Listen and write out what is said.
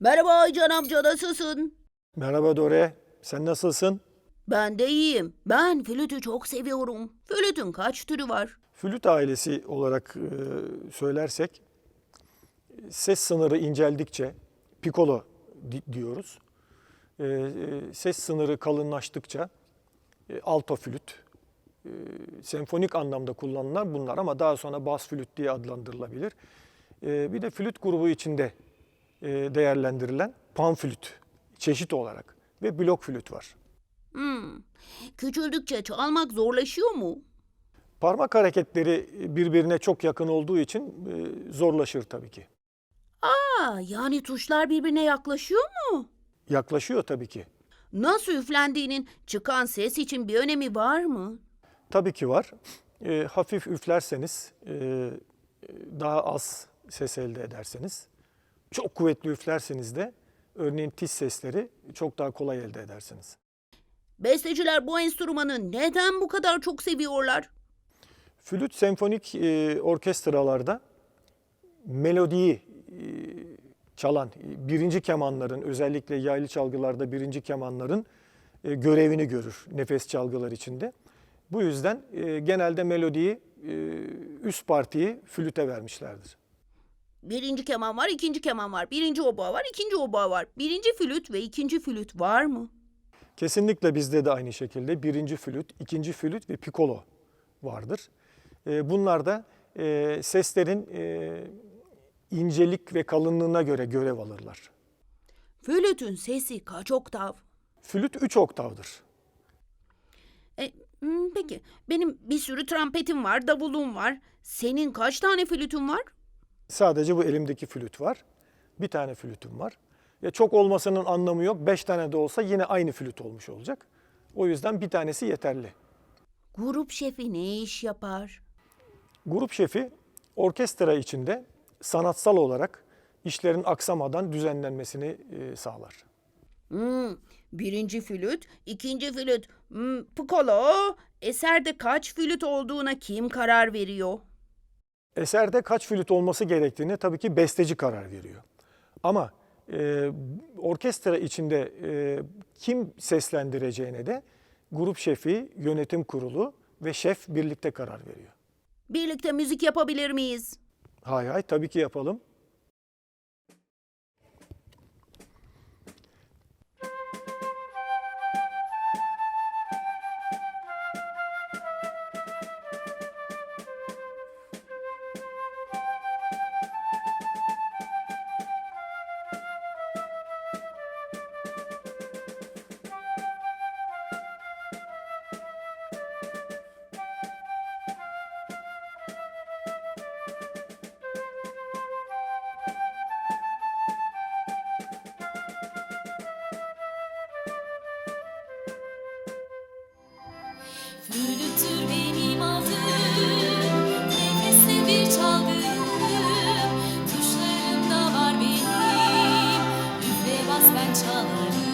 Merhaba Aycan amca nasılsın? Merhaba Dore, sen nasılsın? Ben de iyiyim. Ben flütü çok seviyorum. Flütün kaç türü var? Flüt ailesi olarak e, söylersek ses sınırı inceldikçe piccolo di- diyoruz. E, e, ses sınırı kalınlaştıkça e, alto flüt, e, senfonik anlamda kullanılan bunlar ama daha sonra bas flüt diye adlandırılabilir. E, bir de flüt grubu içinde değerlendirilen panflüt çeşit olarak ve blok flüt var. Hmm. Küçüldükçe çalmak zorlaşıyor mu? Parmak hareketleri birbirine çok yakın olduğu için e, zorlaşır tabii ki. Aa, yani tuşlar birbirine yaklaşıyor mu? Yaklaşıyor tabii ki. Nasıl üflendiğinin çıkan ses için bir önemi var mı? Tabii ki var. E, hafif üflerseniz e, daha az ses elde ederseniz. Çok kuvvetli üflerseniz de örneğin tiz sesleri çok daha kolay elde edersiniz. Besteciler bu enstrümanı neden bu kadar çok seviyorlar? Flüt senfonik e, orkestralarda melodiyi e, çalan e, birinci kemanların özellikle yaylı çalgılarda birinci kemanların e, görevini görür nefes çalgılar içinde. Bu yüzden e, genelde melodiyi e, üst partiyi flüte vermişlerdir. Birinci keman var, ikinci keman var. Birinci oboa var, ikinci oboa var. Birinci flüt ve ikinci flüt var mı? Kesinlikle bizde de aynı şekilde birinci flüt, ikinci flüt ve pikolo vardır. E, Bunlar da e, seslerin e, incelik ve kalınlığına göre görev alırlar. Flütün sesi kaç oktav? Flüt 3 oktavdır. E, hmm, peki benim bir sürü trampetim var, davulum var. Senin kaç tane flütün var? Sadece bu elimdeki flüt var. Bir tane flütüm var. Ya çok olmasının anlamı yok. Beş tane de olsa yine aynı flüt olmuş olacak. O yüzden bir tanesi yeterli. Grup şefi ne iş yapar? Grup şefi orkestra içinde sanatsal olarak işlerin aksamadan düzenlenmesini e, sağlar. Hmm, birinci flüt, ikinci flüt, hmm, piccolo. Eserde kaç flüt olduğuna kim karar veriyor? Eserde kaç flüt olması gerektiğini tabii ki besteci karar veriyor. Ama e, orkestra içinde e, kim seslendireceğine de grup şefi, yönetim kurulu ve şef birlikte karar veriyor. Birlikte müzik yapabilir miyiz? Hay hay tabii ki yapalım. Güldür benim adım. Nefesle bir çalgı Tuşlarımda var benim. Üfle bas ben çalarım.